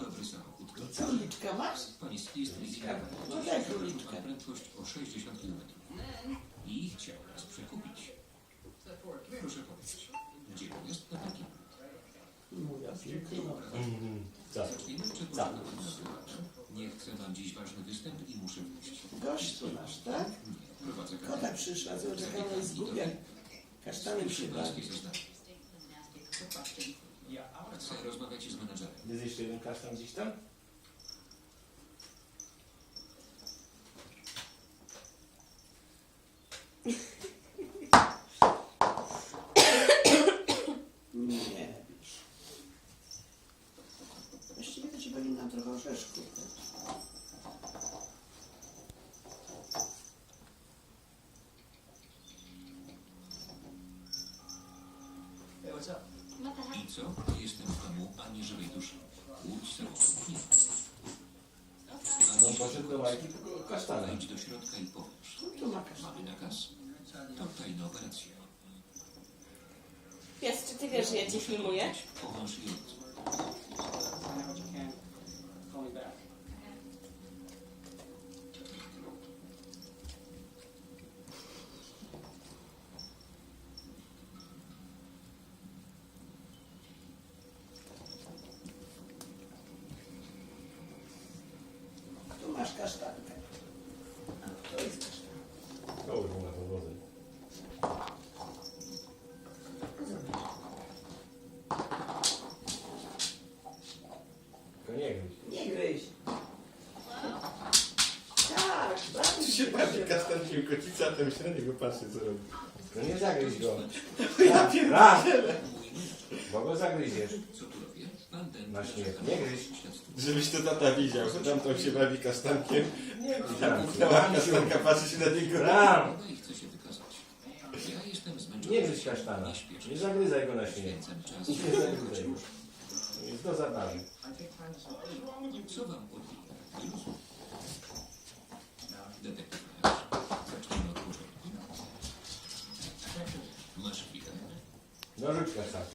Dobry samochód. Co, uliczka masz? Pani jest liczna. No daj króliczkę. Ma prędkość o 60 km. I chciał nas przekupić. Proszę powiedzieć, gdzie on jest na takim? Moja piękna. Zacznijmy przed Za. Nie chcę mam dziś ważny występ i muszę wyjść. Gościu nasz, tak? Nie, prowadzę Kota kamerę. przyszła, zobacz jak ona jest głupia. Kasztanem się bawi. Chcę rozmawiać z menedżerem. Jest jeszcze jeden kasztan gdzieś tam? Nie. Właściwie to ci powinnam trochę orzeszku dać. I co? Jestem w domu, a nie żywej duszy. Łódź nie. No poszedł do Majki, tylko kasztanem. Wejdź do środka i powiesz. No tu ma kasztan. Mamy nakaz? To tajna operacja. Pies, czy ty wiesz, że ja cię filmuję? Połącz i Masz kasztankę. To jest kasztan. Kołysz mu na podłodze. Tylko nie gryź. Nie gryź. Tak, Czy się. bawi kasztankiem kocica, a ten się na niego patrzy co robi. No nie zagryź go. Ja Raz! Bo go zagryziesz. Co tu robię? Pan ten... Na. Nie gryź. Śledztwo. Żebyś to tata widział, że tamtą się bawi kasztankiem. Nie Tam puknęła kasztanka, patrzy się na niego. Ram! Chyba i chce się wykazać. Ja jestem zmęczony. Nie gryź kasztana. Nie śpieszę. Nie zagryzaj go na czas. Nie zagryzaj go. Jest do zabawy. Co wam. Detektyw. Zacznijmy od początku. Masz chwilę. No rzuć kasztankę.